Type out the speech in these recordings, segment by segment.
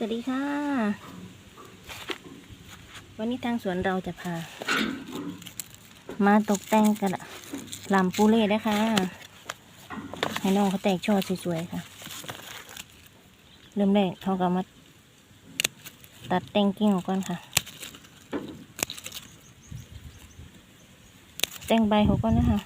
สวัสดีค่ะ วันนี้ทางสวนเราจะพา มาตกแต่งกันละลำปูเล่นะคะ ให้น้องเขาแตกช่อสวยๆค่ะ เริ่มแรกเขาก็มา ตัดแต่งกิ่งออกก่อนค่ะ แต่งใบเขาก่อนนะคะ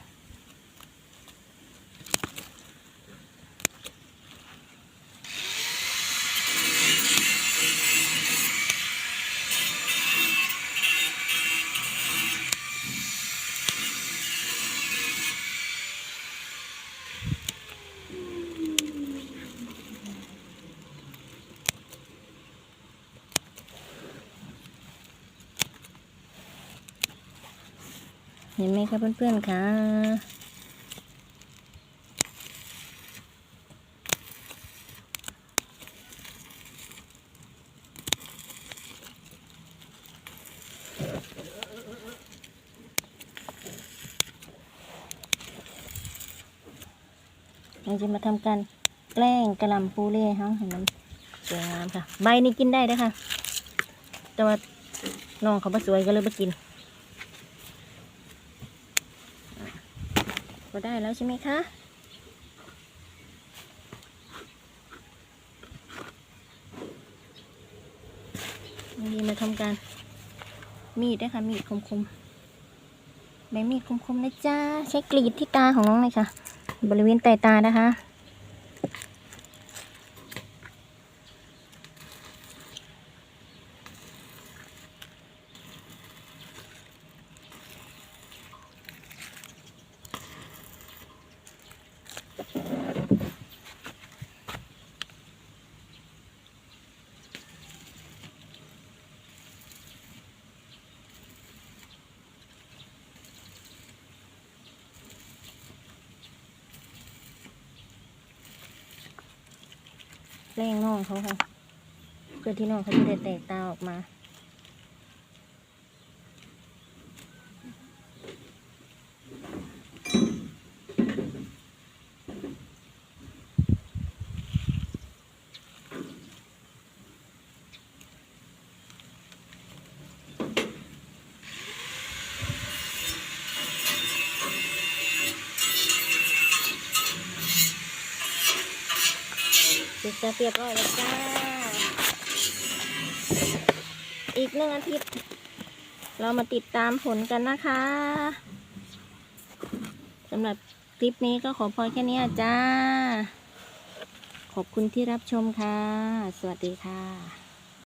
เห็นไหมคะเพื่อนๆคะเราจะมาทำการแกล้งกระลำปูเล่ฮะให้มันสวยงามค่ะ ใบนี้กินได้ด้วยค่ะ แต่ว่าน้องเขาบ่สวยก็เลยไม่กิน ก็ได้แล้วใช่ไหมคะดีมาทำการมีดด้ค่ะมีดคมๆใบมีดคมๆนะจ๊ะใช้กรีดที่ตาของน้องเลยค่ะ บริเวณใต้ตานะคะ แรงน้องเขาค่ะ เพื่อที่น้องเขาจะได้แตกตาออกมา เสร็จ จะเรียบร้อยแล้วจ้า อีกหนึ่งอาทิตย์ เรามาติดตามผลกันนะคะสำหรับคลิปนี้ก็ขอพอแค่นี้จ้า ขอบคุณที่รับชมค่ะ สวัสดีค่ะ